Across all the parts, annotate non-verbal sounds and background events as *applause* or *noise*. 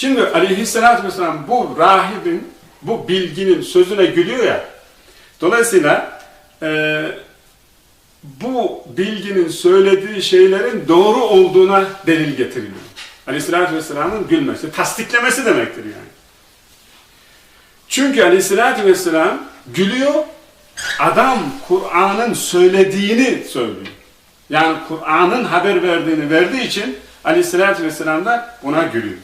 Şimdi aleyhissalatü vesselam bu rahibin, bu bilginin sözüne gülüyor ya. Dolayısıyla e, bu bilginin söylediği şeylerin doğru olduğuna delil getiriliyor. Aleyhissalatü vesselamın gülmesi, tasdiklemesi demektir yani. Çünkü aleyhissalatü vesselam gülüyor, adam Kur'an'ın söylediğini söylüyor. Yani Kur'an'ın haber verdiğini verdiği için aleyhissalatü vesselam da buna gülüyor.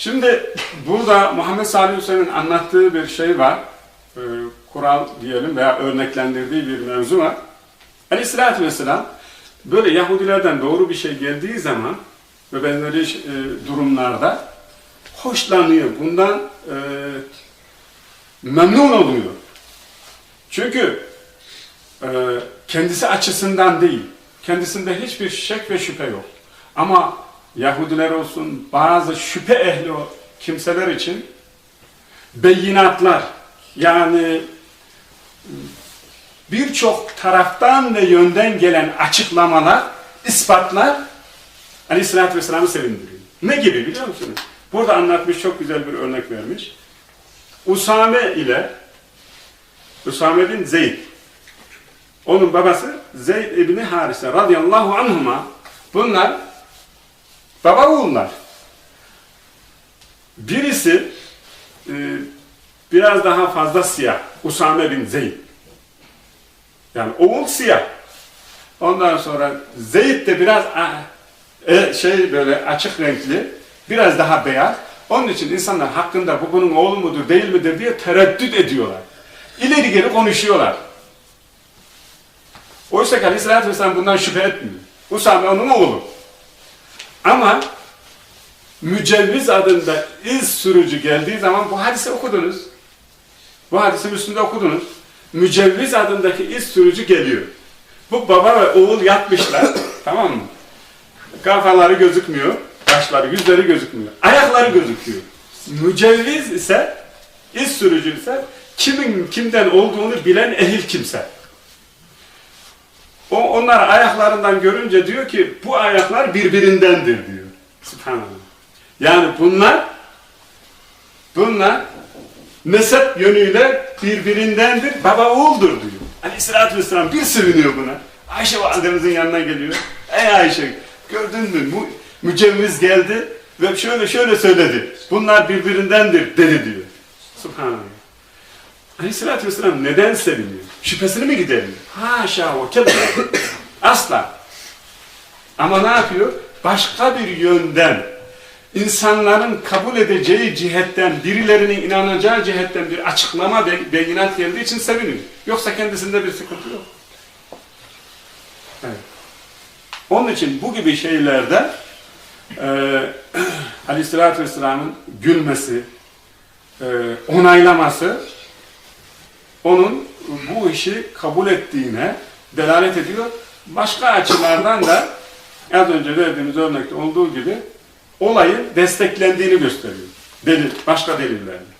Şimdi burada Muhammed Salih Hüseyin'in anlattığı bir şey var. Ee, kural diyelim veya örneklendirdiği bir mevzu var. Aleyhissalatü vesselam böyle Yahudilerden doğru bir şey geldiği zaman ve benzeri e, durumlarda hoşlanıyor. Bundan e, memnun oluyor. Çünkü e, kendisi açısından değil, kendisinde hiçbir şek ve şüphe yok. Ama Yahudiler olsun, bazı şüphe ehli o kimseler için beyinatlar, yani birçok taraftan ve yönden gelen açıklamalar, ispatlar Aleyhisselatü Vesselam'ı sevindiriyor. Ne gibi biliyor musunuz? Burada anlatmış çok güzel bir örnek vermiş. Usame ile Usame bin Zeyd onun babası Zeyd İbni Harise radıyallahu anhuma bunlar baba oğullar. Birisi e, biraz daha fazla siyah. Usame bin Zeyd. Yani oğul siyah. Ondan sonra Zeyd de biraz e, şey böyle açık renkli, biraz daha beyaz. Onun için insanlar hakkında bu bunun oğlu mudur değil midir diye tereddüt ediyorlar. İleri geri konuşuyorlar. Oysa ki Aleyhisselatü Vesselam bundan şüphe etmiyor. Usame onun oğlu. Ama mücevviz adında iz sürücü geldiği zaman bu hadisi okudunuz. Bu hadisin üstünde okudunuz. Mücevviz adındaki iz sürücü geliyor. Bu baba ve oğul yatmışlar. *coughs* tamam mı? Kafaları gözükmüyor. Başları, yüzleri gözükmüyor. Ayakları gözüküyor. Mücevviz ise, iz sürücü ise kimin kimden olduğunu bilen ehil kimse. O, onlar ayaklarından görünce diyor ki bu ayaklar birbirindendir diyor. Subhanallah. Yani bunlar bunlar mezhep yönüyle birbirindendir, baba oğuldur diyor. Aleyhissalatü vesselam bir seviniyor buna. Ayşe validemizin yanına geliyor. Ey Ayşe gördün mü Mu mücevviz geldi ve şöyle şöyle söyledi. Bunlar birbirindendir dedi diyor. Subhanallah. Aleyhissalatü vesselam neden seviniyor? Şüphesini mi gideriyor? Haşa o kella. Asla. Ama ne yapıyor? Başka bir yönden insanların kabul edeceği cihetten, birilerinin inanacağı cihetten bir açıklama, be beyinat geldiği için seviniyor. Yoksa kendisinde bir sıkıntı yok. Evet. Onun için bu gibi şeylerde e, *clears throat* Aleyhisselatü Vesselam'ın gülmesi, e, onaylaması onun bu işi kabul ettiğine delalet ediyor. Başka açılardan da az önce verdiğimiz örnekte olduğu gibi olayın desteklendiğini gösteriyor. Delil, başka delillerle.